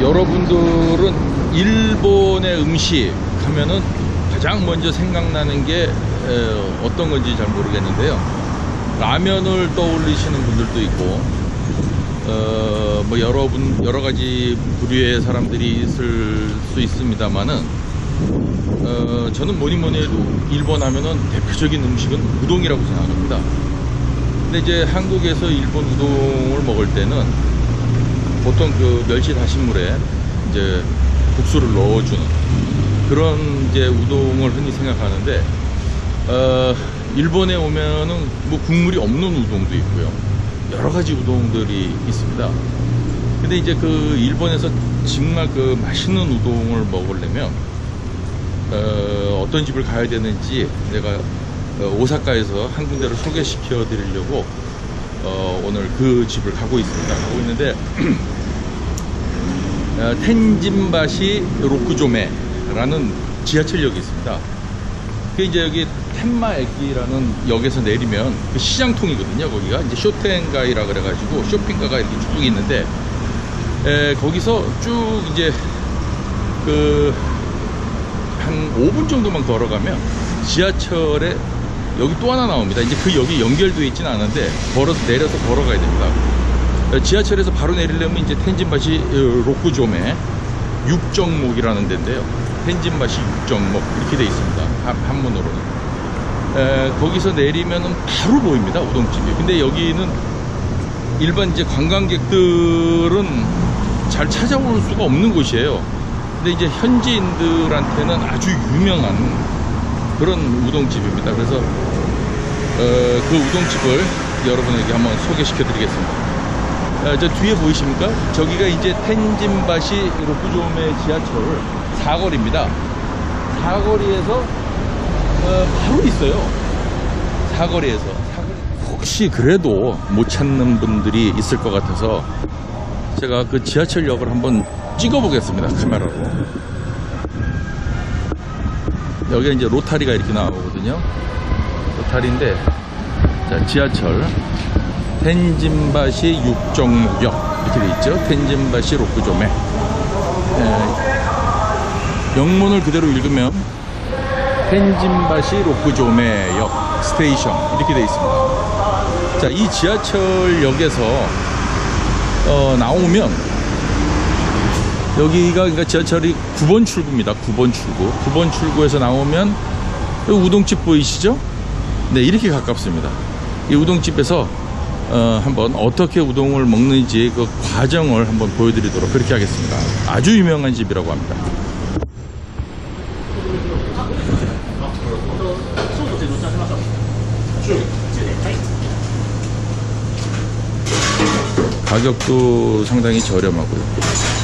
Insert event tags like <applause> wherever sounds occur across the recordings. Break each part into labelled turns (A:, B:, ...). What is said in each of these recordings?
A: 여러분들은 일본의 음식 하면은 가장 먼저 생각나는 게 에, 어떤 건지 잘 모르겠는데요. 라면을 떠올리시는 분들도 있고, 어, 뭐 여러분 여러 가지 부류의 사람들이 있을 수 있습니다만은, 어, 저는 뭐니 뭐니 해도 일본 하면은 대표적인 음식은 우동이라고 생각합니다. 근데 이제 한국에서 일본 우동을 먹을 때는 보통 그 멸치 다시물에 이제 국수를 넣어주는 그런 이제 우동을 흔히 생각하는데 어, 일본에 오면은 뭐 국물이 없는 우동도 있고요. 여러 가지 우동들이 있습니다. 근데 이제 그 일본에서 정말 그 맛있는 우동을 먹으려면 어, 어떤 집을 가야 되는지 내가 어, 오사카에서 한 군데를 소개시켜 드리려고 어, 오늘 그 집을 가고 있습니다. 가고 있는데 <clears throat> 어, 텐진바시 로쿠조메라는 지하철역이 있습니다. 그 이제 여기 텐마駅라는 역에서 내리면 그 시장통이거든요. 거기가 이제 쇼텐가이라 그래가지고 쇼핑가가 이렇게 쭉 있는데 에, 거기서 쭉 이제 그 한 5분 정도만 걸어가면 지하철에 여기 또 하나 나옵니다. 이제 그 역이 연결되어 있지는 않은데 걸어서 내려서 걸어가야 됩니다. 어, 지하철에서 바로 내리려면 이제 텐진바시 어, 로쿠조메 육정목이라는 데인데요. 텐진바시 육정목 이렇게 돼 있습니다. 한, 한문으로는. 에, 거기서 내리면은 바로 보입니다. 우동집이. 근데 여기는 일반 이제 관광객들은 잘 찾아올 수가 없는 곳이에요. 근데 이제 현지인들한테는 아주 유명한 그런 우동집입니다. 그래서 어, 그 우동집을 여러분에게 한번 소개시켜 드리겠습니다. 어, 저 뒤에 보이십니까? 저기가 이제 텐진바시 로쿠조메 지하철 사거리입니다. 사거리에서 어, 바로 있어요. 사거리에서. 혹시 그래도 못 찾는 분들이 있을 것 같아서 제가 그 지하철역을 한번 찍어보겠습니다. 카메라로. 여기가 이제 로타리가 이렇게 나오거든요. 로타리인데, 자, 지하철. 텐진바시 육정목역. 이렇게 돼 있죠. 텐진바시 로쿠조메. 에, 영문을 그대로 읽으면 텐진바시 로쿠조메역 스테이션. 이렇게 돼 있습니다. 자, 이 지하철역에서 어, 나오면 여기가 그러니까 지하철이 9번 출구입니다. 9번 출구. 9번 출구에서 나오면 우동집 보이시죠? 네, 이렇게 가깝습니다. 이 우동집에서 어, 한번 어떻게 우동을 먹는지 그 과정을 한번 보여드리도록 그렇게 하겠습니다. 아주 유명한 집이라고 합니다. 가격도 상당히 저렴하고요.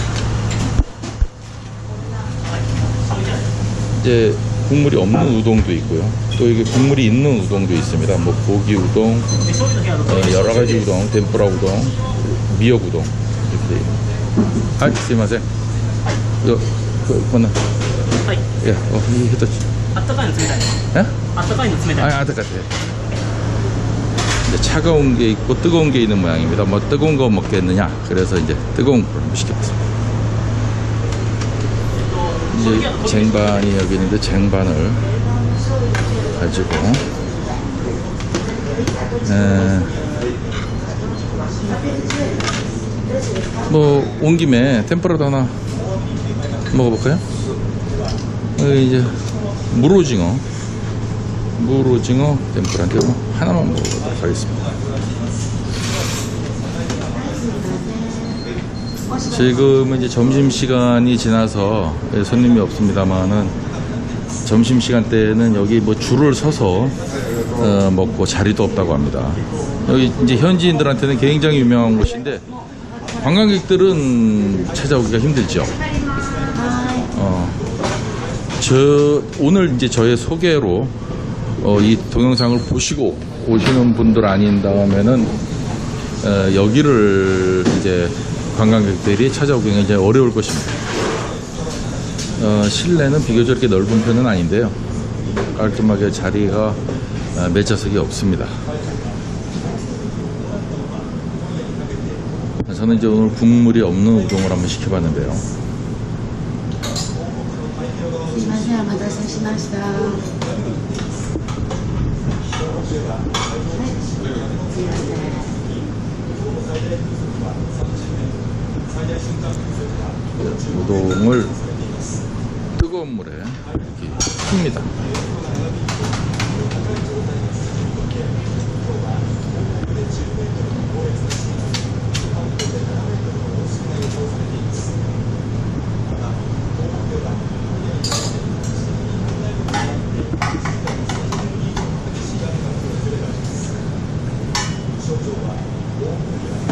A: 이제 국물이 없는 아. 우동도 있고요. 또 이게 국물이 있는 우동도 있습니다. 뭐 고기 우동, 어, 여러 가지 우동, 덴뿌라 우동, 미역 우동 이렇게. 아, 죄송합니다. 요, 그,
B: 뭐나. 네.
A: 예, 어, 이 히터.
B: 아따가는 습니다
A: 예?
B: 아따가는 습니다 아,
A: 아따가세요. 이제 차가운 게 있고 뜨거운 게 있는 모양입니다. 뭐 뜨거운 거 먹겠느냐? 그래서 이제 뜨거운 걸 한번 시켰습니다. 이제 쟁반이 여기 있는데 쟁반을 가지고 에, 뭐온 김에 템프라도 하나 먹어볼까요? 여기 이제 물오징어 물오징어 템프라인데 뭐 하나만 먹어보도록 하겠습니다. 지금은 이제 점심 시간이 지나서 예, 손님이 없습니다만은 점심 시간 때는 여기 뭐 줄을 서서 어, 먹고 자리도 없다고 합니다. 여기 이제 현지인들한테는 굉장히 유명한 곳인데 관광객들은 찾아오기가 힘들죠. 어, 저 오늘 이제 저의 소개로 어, 이 동영상을 보시고 오시는 분들 아닌 다음에는 어, 여기를 이제 관광객들이 찾아오기 굉장히 어려울 것입니다. 어, 실내는 비교적 넓은 편은 아닌데요. 깔끔하게 자리가 아, 매자석이 없습니다. 저는 이제 오늘 국물이 없는 우동을 한번 시켜봤는데요.
C: 안녕하세요.
A: 우동을 뜨거운 물에 이렇게 풉니다.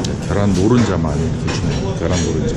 A: 네, 계란 노른자만 이렇게 주네요. 계란 노른자.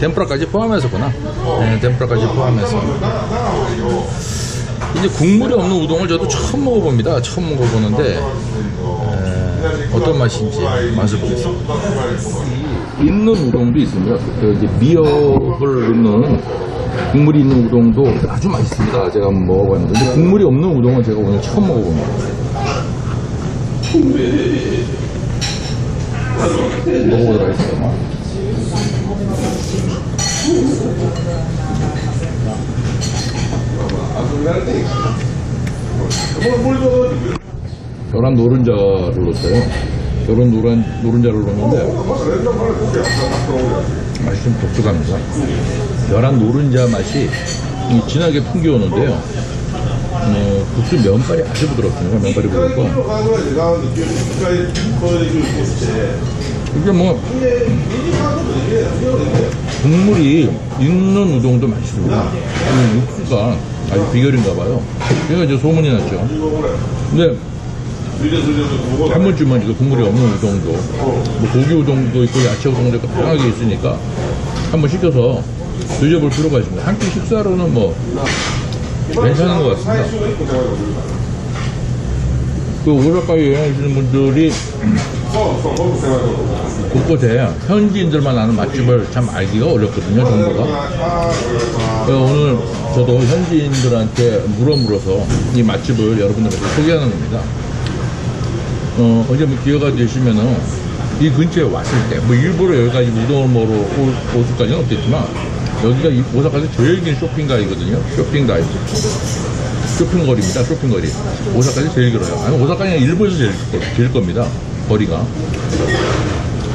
A: 덴프라까지 포함해서구나. 네, 덴프라까지 포함해서. 이제 국물이 없는 우동을 저도 처음 먹어봅니다. 처음 먹어보는데, 에, 어떤 맛인지 맛을 보겠습니다. 있는 우동도 있습니다. 그 이제 미역을 넣는 국물이 있는 우동도 아주 맛있습니다. 제가 한번 먹어봤는데 근데 국물이 없는 우동은 제가 오늘 처음 먹어봅니다. 먹어보도록 하겠습니다. 계란 노른자를 넣었어요. 계란 노란, 노른자를 넣었는데 맛이 좀 독특합니다. 계란 노른자 맛이 이 진하게 풍겨오는데요. 어, 국수 면발이 아주 부드럽습니다. 면발이 부드럽고 이게 뭐 국물이 있는 우동도 맛있습니다. 이 육수가 아주 비결인가 봐요. 그래가 이제 소문이 났죠. 근데 한 번쯤은 이거 국물이 없는 우동도 뭐 고기 우동도 있고 야채 우동도 있고 다양하게 있으니까 한번 시켜서 드셔볼 필요가 있습니다. 한 끼 식사로는 뭐 괜찮은 것 같습니다. 그 오사카에 여행하시는 분들이 곳곳에 현지인들만 아는 맛집을 참 알기가 어렵거든요, 정보가. 그래서 오늘 저도 현지인들한테 물어 물어서 이 맛집을 여러분들한테 소개하는 겁니다. 어, 언제 뭐 기회가 되시면은 이 근처에 왔을 때, 뭐 일부러 여기까지 우동을 먹으러 올, 올 수까지는 없겠지만, 여기가 이 오사카에서 제일 긴 쇼핑가이거든요. 쇼핑가이. 쇼핑거리입니다. 쇼핑거리. 오사카에서 제일 길어요. 아니, 오사카는 일본에서 제일, 길 겁니다. 거리가.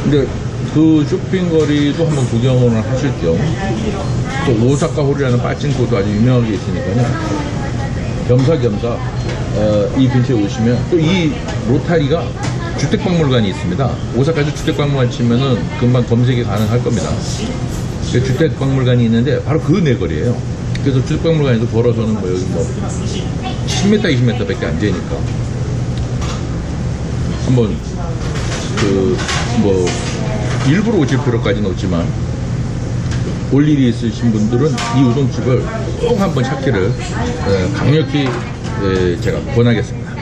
A: 근데 그 쇼핑거리도 한번 구경을 하실 겸, 또 오사카 홀이라는 빠찡코도 아주 유명하게 있으니까요. 겸사겸사 어, 이 근처에 오시면 또 이 로타리가 주택박물관이 있습니다. 오사카에서 주택박물관 치면은 금방 검색이 가능할 겁니다. 그 주택박물관이 있는데 바로 그 내거리예요. 그래서 주택박물관에서 걸어서는 뭐 여기 뭐 10m, 20m밖에 안 되니까 한번 그 뭐 일부러 오실 필요까지는 없지만 올 일이 있으신 분들은 이 우동집을 꼭 한번 찾기를 에, 강력히 에, 제가 권하겠습니다.